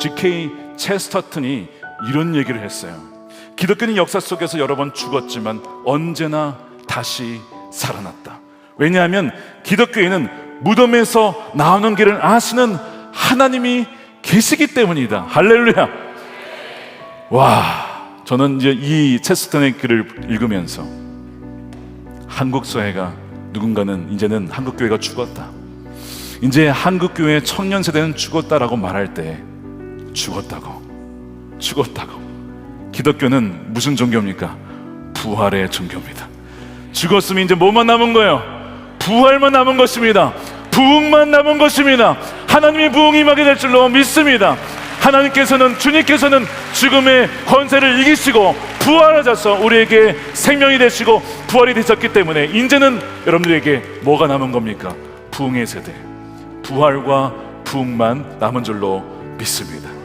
G.K. 체스터튼이 이런 얘기를 했어요. 기독교는 역사 속에서 여러 번 죽었지만 언제나 다시 살아났다. 왜냐하면 기독교에는 무덤에서 나오는 길을 아시는 하나님이 계시기 때문이다. 할렐루야. 와, 저는 이제 이 체스턴의 글을 읽으면서 한국 사회가 누군가는 이제는 한국 교회가 죽었다. 이제 한국 교회 청년 세대는 죽었다라고 말할 때 죽었다고, 죽었다고. 기독교는 무슨 종교입니까? 부활의 종교입니다. 죽었으면 이제 뭐만 남은 거예요? 부활만 남은 것입니다. 부흥만 남은 것입니다. 하나님의 부흥이 임하게 될 줄로 믿습니다. 하나님께서는 주님께서는 죽음의 권세를 이기시고 부활하셔서 우리에게 생명이 되시고 부활이 되셨기 때문에 이제는 여러분들에게 뭐가 남은 겁니까? 부흥의 세대. 부활과 부흥만 남은 줄로 믿습니다.